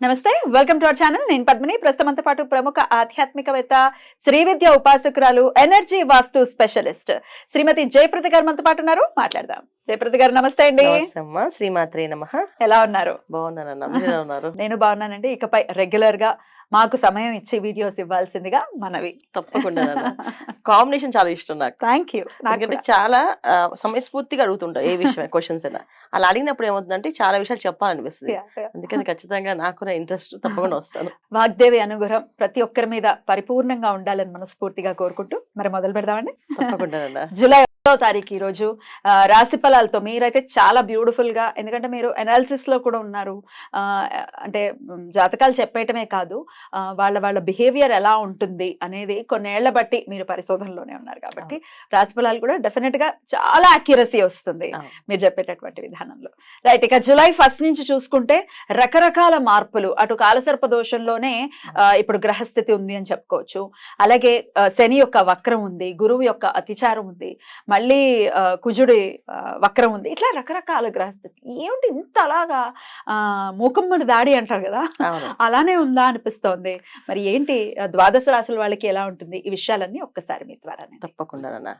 నమస్తే welcome to our channel నేను పద్మిని. ప్రస్తుతంతో పాటు ప్రముఖ ఆధ్యాత్మికవేత్త శ్రీ విద్య ఉపాసకురాలు ఎనర్జీ వాస్తు స్పెషలిస్ట్ శ్రీమతి జయప్రద గారు మనతో పాటు ఉన్నారు. మాట్లాడదాం. జయప్రద గారు నమస్తే అండి. శ్రీమాత్రే నమ. ఎలా ఉన్నారు? బాగున్నానన్న. మీరు ఎలా ఉన్నారు? నేను బాగున్నానండి. ఇకపై రెగ్యులర్గా మాకు సమయం ఇచ్చి వీడియోస్ ఇవ్వాల్సిందిగా మనవి. తప్పకుండా కాంబినేషన్ చాలా ఇష్టం నాకు. Thank you. ఎందుకంటే చాలా సమయస్ఫూర్తిగా అడుగుతుంటా ఏ విషయం క్వశ్చన్స్ అయినా. అలా అడిగినప్పుడు ఏమవుతుందంటే చాలా విషయాలు చెప్పాలనిపిస్తుంది. అందుకని ఖచ్చితంగా నాకు కూడా ఇంట్రెస్ట్ తప్పకుండా వస్తాను. వాగ్దేవి అనుగ్రహం ప్రతి ఒక్కరి మీద పరిపూర్ణంగా ఉండాలని మనస్ఫూర్తిగా కోరుకుంటూ మరి మొదలు పెడదామండి. తప్పకుండా జూలై ఒకటో తారీఖు ఈ రోజు. ఆ, రాశి ఫలాలతో మీరైతే చాలా బ్యూటిఫుల్గా ఎందుకంటే మీరు అనాలిసిస్లో కూడా ఉన్నారు. అంటే జాతకాలు చెప్పేయటమే కాదు వాళ్ళ వాళ్ళ బిహేవియర్ ఎలా ఉంటుంది అనేది కొన్నేళ్ళ బట్టి మీరు పరిశోధనలోనే ఉన్నారు కాబట్టి రాశి ఫలాలు కూడా డెఫినెట్గా చాలా అక్యురసీ వస్తుంది. మీరు చెప్పేటటువంటి విధానంలో. రైట్ ఇక జూలై ఫస్ట్ నుంచి చూసుకుంటే రకరకాల మార్పులు అటు కాలసర్ప దోషంలోనే ఇప్పుడు గ్రహస్థితి ఉంది అని చెప్పుకోవచ్చు. అలాగే శని యొక్క వక్రం ఉంది గురువు యొక్క అతిచారం ఉంది మళ్ళీ కుజుడి వక్రం ఉంది. ఇట్లా రకరకాల గ్రహస్థితి. ఏమిటి ఇంత అలాగా మూకమ్మడి దాడి అంటారు కదా? అలానే ఉందా అనిపిస్తోంది. మరి ఏంటి ద్వాదశ రాశుల వాళ్ళకి ఎలా ఉంటుంది? ఈ విషయాలన్నీ ఒక్కసారి మీ ద్వారా తప్పకుండా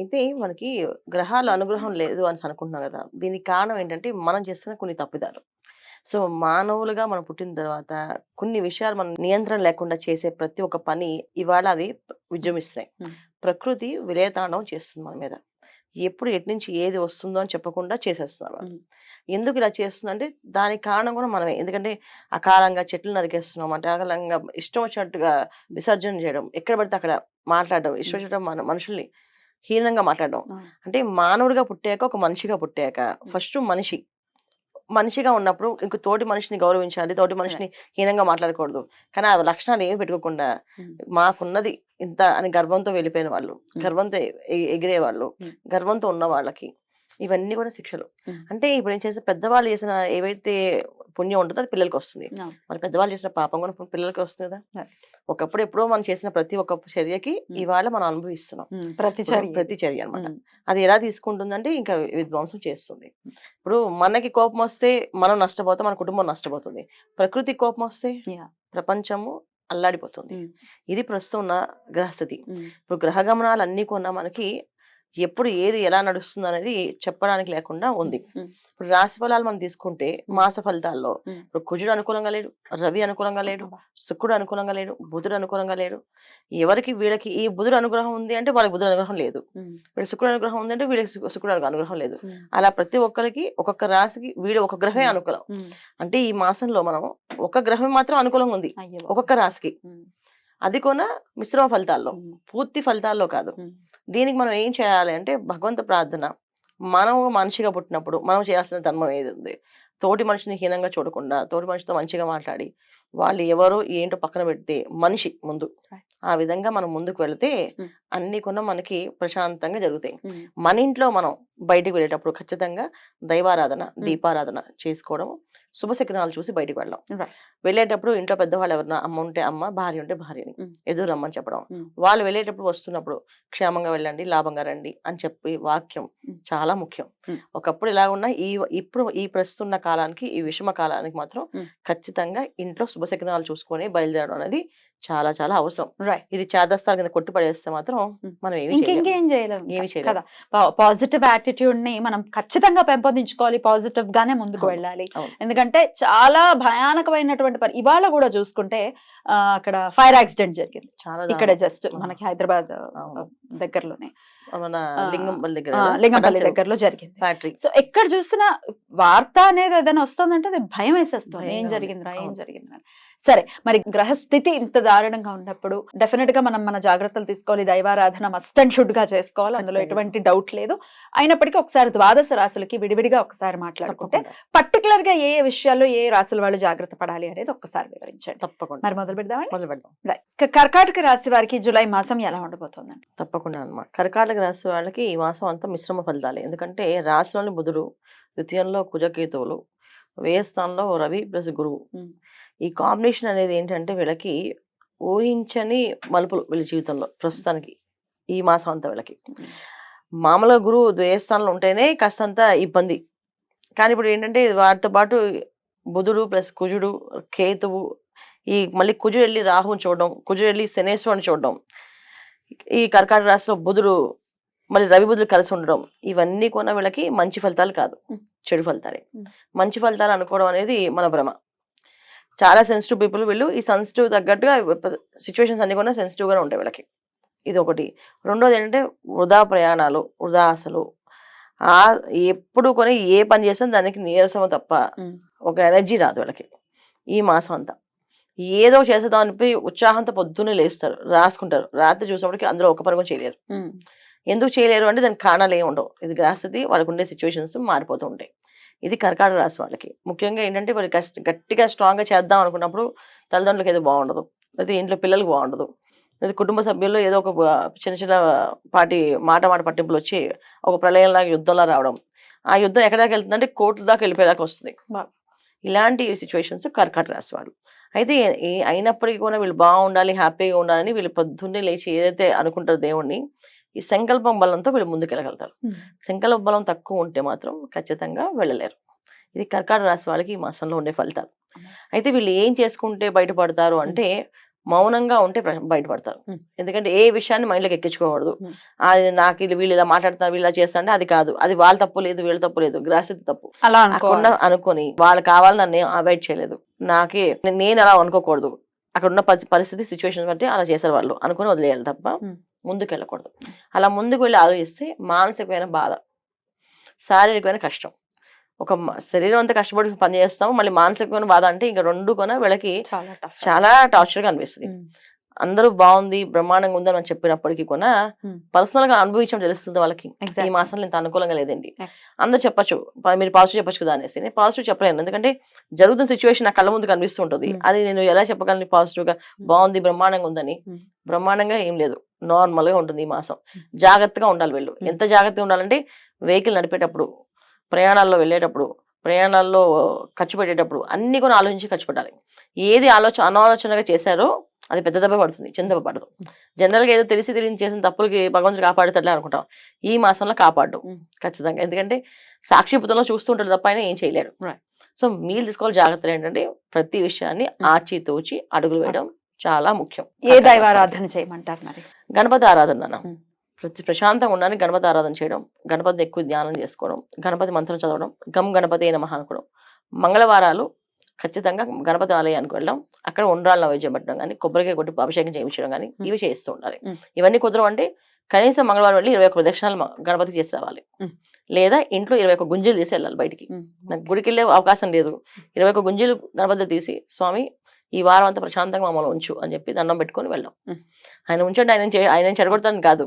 అయితే మనకి గ్రహాల అనుగ్రహం లేదు అని అనుకుంటున్నాం కదా? దీనికి కారణం ఏంటంటే మనం చేస్తున్న కొన్ని తప్పిదాలు. సో మానవులుగా మనం పుట్టిన తర్వాత కొన్ని విషయాలు మనం నియంత్రణ లేకుండా చేసే ప్రతి ఒక్క పని ఇవాళ అవి విజృంభిస్తున్నాయి. ప్రకృతి విలేతాండవం చేస్తుంది మన మీద. ఎప్పుడు ఎటు నుంచి ఏది వస్తుందో అని చెప్పకుండా చేసేస్తున్నారు. ఎందుకు ఇలా చేస్తుందంటే దానికి కారణం కూడా మనమే. ఎందుకంటే అకాలంగా చెట్లు నరికేస్తున్నాం అంటే అకాలంగా ఇష్టం వచ్చినట్టుగా విసర్జన చేయడం ఎక్కడ పడితే అక్కడ మాట్లాడడం ఇష్టం వచ్చినట్టు మన మనుషుల్ని హీనంగా మాట్లాడడం. అంటే మానవుడిగా పుట్టాక ఒక మనిషిగా పుట్టాక ఫస్ట్ మనిషి. మనిషిగా ఉన్నప్పుడు ఇంక తోటి మనిషిని గౌరవించాలి తోటి మనిషిని హీనంగా మాట్లాడకూడదు. కానీ ఆ లక్షణాలు ఏమి పెట్టుకోకుండా. మాకున్నది ఇంత అని గర్వంతో వెళ్ళిపోయిన వాళ్ళు గర్వంతో ఎగిరే వాళ్ళు. గర్వంతో ఉన్న వాళ్ళకి ఇవన్నీ కూడా శిక్షలు. అంటే ఇప్పుడు ఏం చేస్తే పెద్దవాళ్ళు చేసిన ఏవైతే పుణ్యం ఉంటుందో అది పిల్లలకి వస్తుంది. మరి పెద్దవాళ్ళు చేసిన పాపం కూడా పిల్లలకి వస్తుంది కదా. ఒకప్పుడు ఎప్పుడో మనం చేసిన ప్రతి ఒక్క చర్యకి. ఇవాళ మనం అనుభవిస్తున్నాం ప్రతి ఇప్పుడు ప్రతి చర్య అన్నమాట అది ఎలా తీసుకుంటుందంటే ఇంకా విధ్వంసం చేస్తుంది ఇప్పుడు మనకి కోపం వస్తే మనం నష్టపోతాం మన కుటుంబం నష్టపోతుంది ప్రకృతి కోపం వస్తే. ప్రపంచము అల్లాడిపోతుంది. ఇది ప్రస్తుతం ఉన్న గ్రహస్థితి. ఇప్పుడు గ్రహ గమనాలు అన్ని కొన్నా మనకి ఎప్పుడు ఏది ఎలా నడుస్తుంది అనేది చెప్పడానికి లేకుండా ఉంది. ఇప్పుడు రాశి ఫలాలు మనం తీసుకుంటే మాస ఫలితాల్లో. ఇప్పుడు కుజుడు అనుకూలంగా లేడు రవి అనుకూలంగా లేడు శుక్రుడు అనుకూలంగా లేడు బుధుడు అనుకూలంగా లేడు. ఎవరికి వీళ్ళకి ఈ బుధుడు అనుగ్రహం ఉంది అంటే వాళ్ళకి బుధుడు అనుగ్రహం లేదు. వీళ్ళకి శుక్రుడు అనుగ్రహం ఉంది అంటే వీళ్ళకి శుక్రుడు అనుగ్రహం లేదు. అలా ప్రతి ఒక్కరికి ఒక్కొక్క రాశికి వీడు ఒక గ్రహమే. అనుకూలం. అంటే ఈ మాసంలో మనం ఒక గ్రహం మాత్రం అనుకూలంగా ఉంది. ఒక్కొక్క రాశికి. అది కూడా మిశ్రమ ఫలితాల్లో పూర్తి ఫలితాల్లో కాదు. దీనికి మనం ఏం చేయాలి అంటే భగవంత ప్రార్థన. మనం మనిషిగా పుట్టినప్పుడు మనం చేయాల్సిన ధర్మం ఏది ఉంది? తోటి మనిషిని హీనంగా చూడకుండా తోటి మనిషితో మంచిగా మాట్లాడి వాళ్ళు ఎవరు ఏంటో పక్కన పెడితే మనిషి ముందు. ఆ విధంగా మనం ముందుకు వెళితే Mm. అన్ని కూడా మనకి ప్రశాంతంగా జరుగుతాయి మన ఇంట్లో మనం బయటికి వెళ్ళేటప్పుడు ఖచ్చితంగా దైవారాధన దీపారాధన చేసుకోవడం శుభశకనాలు చూసి బయటికి వెళ్ళడం. వెళ్ళేటప్పుడు ఇంట్లో పెద్దవాళ్ళు ఎవరన్నా అమ్మ ఉంటే అమ్మ భార్య ఉంటే భార్యని. ఎదురు రమ్మని చెప్పడం. వాళ్ళు వెళ్ళేటప్పుడు వస్తున్నప్పుడు క్షేమంగా వెళ్ళండి లాభంగా రండి అని చెప్పి వాక్యం. చాలా ముఖ్యం. ఒకప్పుడు ఇలా ఉన్న ఈ ఇప్పుడు ఈ ప్రస్తున్న కాలానికి ఈ విషమ కాలానికి మాత్రం. ఖచ్చితంగా ఇంట్లో శుభశకనాలు చూసుకొని బయలుదేరడం అనేది చాలా చాలా అవసరం రైట్ ఇది చాదస్తాల కింద కొట్టి పడేస్తే మాత్రం. మనం. ఇంకేం చేయలేము ఏమీ చేయలేం. కదా పాజిటివ్ యాటిట్యూడ్ని మనం ఖచ్చితంగా పెంపొందించుకోవాలి పాజిటివ్ గానే ముందుకు వెళ్ళాలి. ఎందుకంటే చాలా భయానకమైనటువంటి పరి ఇవాళ కూడా చూసుకుంటే అక్కడ ఫైర్ యాక్సిడెంట్ జరిగింది చాలా ఇక్కడ జస్ట్. మనకి హైదరాబాద్. దగ్గరలోనే. మన లింగంపల్లి దగ్గర లింగంపల్లి దగ్గరలో జరిగింది ఫ్యాక్టరీ సో ఎక్కడ చూసినా వార్త అనేది ఏదైనా వస్తుందంటే అది భయం వేసేస్తుంది. ఏం. జరిగిందిరా ఏం. జరిగిందిరా. సరే మరి గ్రహస్థితి ఇంత దారుణంగా ఉన్నప్పుడు డెఫినెట్గా మనం మన జాగ్రత్తలు తీసుకోవాలి. దైవారాధన మస్ట్ అండ్ షుడ్గా చేసుకోవాలి. అందులో. ఎటువంటి డౌట్ లేదు. అయినప్పటికీ ఒకసారి ద్వాదశ రాశులకి విడివిడిగా ఒకసారి మాట్లాడుకుంటే పర్టికులర్గా ఏ ఏ విషయాల్లో ఏ రాశుల వాళ్ళు జాగ్రత్త పడాలి అనేది ఒక్కసారి వివరించండి. తప్పకుండా. మరి మొదలు పెడదామండి? మొదలు పెడదాం. కర్కాటక రాశి వారికి జూలై మాసం ఎలా ఉండబోతోందండి? తప్పకుండా అన్నమాట. కర్కాటక రాశి వాళ్ళకి ఈ మాసం అంతా మిశ్రమ ఫలితాలే. ఎందుకంటే రాశిలోని బుధుడు ద్వితీయంలో కుజకేతువులు వ్యయస్థానంలో రవి ప్లస్ గురువు. ఈ కాంబినేషన్ అనేది ఏంటంటే వీళ్ళకి ఊహించని మలుపులు వీళ్ళ జీవితంలో ప్రస్తుతానికి ఈ మాసం అంతా వీళ్ళకి. మామూలుగా గురువు ద్వయస్థానంలో ఉంటేనే కాస్తంత ఇబ్బంది కానీ ఇప్పుడు ఏంటంటే వాటితో పాటు బుధుడు ప్లస్ కుజుడు కేతువు ఈ మళ్ళీ కుజుడు వెళ్ళి రాహుని చూడడం కుజుడు వెళ్ళి శనేశ్వరుని చూడడం ఈ కర్కాటక రాశిలో బుధుడు మళ్ళీ రవి బుధుడు కలిసి ఉండడం ఇవన్నీ కూడా వీళ్ళకి మంచి ఫలితాలు కాదు. చెడు ఫలితాలే. మంచి ఫలితాలు అనుకోవడం అనేది మన భ్రమ. చాలా సెన్సిటివ్ పీపుల్ వీళ్ళు ఈ సెన్సిటివ్ తగ్గట్టుగా సిచ్యువేషన్స్ అన్ని కూడా sensitive గానే ఉంటాయి వీళ్ళకి. ఇది ఒకటి. రెండోది ఏంటంటే వృధా ప్రయాణాలు వృధా ఆశలు. ఆ ఎప్పుడు కొని ఏ పని చేసినా దానికి నీరసం తప్ప. ఒక ఎనర్జీ రాదు వీళ్ళకి. ఈ మాసం అంతా. ఏదో చేసేదాం అనిపి ఉత్సాహంతో పొద్దున్నే లేస్తారు. రాసుకుంటారు. రాత్రి చూసినప్పటికి అందరూ ఒక పని కూడా చేయలేరు. ఎందుకు చేయలేరు అంటే దానికి కారణాలు ఏమి ఉండవు. ఇది గ్రహస్థితి వాళ్ళకు ఉండే సిచ్యువేషన్స్ మారిపోతూ ఉంటాయి. ఇది కర్కాటక రాశి వాళ్ళకి. ముఖ్యంగా ఏంటంటే వాళ్ళు కష్ట గట్టిగా స్ట్రాంగ్గా చేద్దాం అనుకున్నప్పుడు తల్లిదండ్రులకు ఏదో బాగుండదు. లేదా ఇంట్లో పిల్లలకు బాగుండదు. లేదా కుటుంబ సభ్యుల్లో ఏదో ఒక చిన్న చిన్న పాటి మాట మాట పట్టింపులు వచ్చి ఒక ప్రళయంలాగా యుద్ధంలా రావడం. ఆ యుద్ధం ఎక్కడ దాకా వెళ్తుందంటే కోర్టు దాకా వెళ్ళిపోయేదాకా వస్తుంది. ఇలాంటి సిచ్యువేషన్స్ కర్కాటక రాశి వాళ్ళు. అయితే అయినప్పటికీ కూడా వీళ్ళు బాగుండాలి హ్యాపీగా ఉండాలని వీళ్ళు పొద్దున్నే లేచి ఏదైతే అనుకుంటారో దేవుణ్ణి ఈ సంకల్పం బలంతో వీళ్ళు ముందుకెళ్ళగలుగుతారు. సంకల్ప బలం తక్కువ ఉంటే మాత్రం ఖచ్చితంగా వెళ్ళలేరు. ఇది కర్కాటక రాశి వాళ్ళకి ఈ మాసంలో ఉండే ఫలితాలు. అయితే వీళ్ళు ఏం చేసుకుంటే బయటపడతారు అంటే మౌనంగా ఉంటే బయటపడతారు. ఎందుకంటే ఏ విషయాన్ని మైండ్లోకి ఎక్కించుకోకూడదు. అది నాకు ఇది వీళ్ళు ఇలా మాట్లాడుతున్నారు వీళ్ళు ఇలా చేస్తా అది కాదు. అది వాళ్ళ తప్పు లేదు వీళ్ళ తప్పు లేదు. గ్రాస్థితి తప్పు. అలా అనుకొని వాళ్ళు కావాలని నన్ను అవాయిడ్ చేయలేదు. నాకే నేను అలా అనుకోకూడదు. అక్కడ ఉన్న పరి- పరిస్థితి సిచ్యువేషన్ బట్టి అలా చేశారు వాళ్ళు. అనుకొని వదిలేయాలి తప్ప. ముందుకు వెళ్ళకూడదు అలా ముందుకు వెళ్ళి ఆలోచిస్తే మానసికమైన బాధ శారీరకమైన కష్టం. ఒక శరీరం అంతా కష్టపడి పని చేస్తాము మళ్ళీ మానసికమైన బాధ అంటే ఇంకా రెండు కూడా వీళ్ళకి చాలా టార్చర్గా అనిపిస్తుంది. అందరూ బాగుంది బ్రహ్మాండంగా ఉందని మనం చెప్పినప్పటికీ కూడా. పర్సనల్గా అనుభవించడం తెలుస్తుంది వాళ్ళకి. ఈ. మాసంలో ఇంత అనుకూలంగా లేదండి. అందరూ చెప్పొచ్చు. మీరు పాజిటివ్ చెప్పొచ్చు కదా అనేసి. నేను పాజిటివ్ చెప్పలేను. ఎందుకంటే జరుగుతున్న సిచ్యువేషన్ నా కళ్ళ ముందు కనిపిస్తూ ఉంటుంది Hmm. అది నేను ఎలా చెప్పగలను పాజిటివ్గా బాగుంది బ్రహ్మాండంగా ఉందని. బ్రహ్మాండంగా ఏం లేదు. నార్మల్గా ఉంటుంది ఈ మాసం. జాగ్రత్తగా ఉండాలి వీళ్ళు. ఎంత జాగ్రత్తగా ఉండాలంటే వెహికల్ నడిపేటప్పుడు ప్రయాణాల్లో వెళ్ళేటప్పుడు ప్రయాణాల్లో ఖర్చు పెట్టేటప్పుడు అన్ని కూడా ఆలోచించి ఖర్చు పెట్టాలి. ఏది ఆలోచన అనాలోచనగా చేశారో అది పెద్ద దెబ్బ పడుతుంది చిన్న దెబ్బ పడదు. జనరల్గా ఏదో తెలిసి తెలియని చేసిన తప్పులకి భగవంతుడు కాపాడుతాడులే అనుకుంటాం. ఈ మాసంలో కాపాడు. ఖచ్చితంగా. ఎందుకంటే సాక్షిపుతంలో చూస్తుంటాడు తప్ప ఆయన ఏం చేయలేడు. సో మీరు తీసుకోవాలి జాగ్రత్తలు ఏంటంటే ప్రతి విషయాన్ని. ఆచితూచి అడుగులు వేయడం చాలా ముఖ్యం. ఏ దైవారాధన చేయమంటారు మరి? గణపతి ఆరాధన. ప్రతి ప్రశాంతంగా ఉండడానికి గణపతి ఆరాధన చేయడం గణపతిని ఎక్కువ ధ్యానం చేసుకోవడం గణపతి మంత్రం చదవడం గమ్ గణపతి అయిన అనుకోవడం. మంగళవారాలు ఖచ్చితంగా గణపతి ఆలయానికి వెళ్ళడం అక్కడ ఉండ్రాల నైవేద్యం పెట్టడం కానీ కొబ్బరికాయ కొట్టి అభిషేకం చేయించడం కానీ. ఇవి చేస్తూ ఉండాలి. ఇవన్నీ కుదరం అంటే కనీసం మంగళవారం వెళ్ళి ఇరవై ఒక్క ప్రదక్షిణాలు గణపతికి చేసి రావాలి. లేదా ఇంట్లో ఇరవై ఒక్క గుంజీలు తీసి వెళ్ళాలి బయటికి నాకు గుడికి వెళ్ళే అవకాశం లేదు ఇరవై ఒక్క గుంజీలు గణపతి తీసి స్వామి ఈ వారం అంతా ప్రశాంతంగా మమ్మల్ని ఉంచు అని చెప్పి దండం పెట్టుకొని వెళ్ళాం. ఆయన ఉంచండి ఆయన ఆయన చెడగొడతాను కాదు.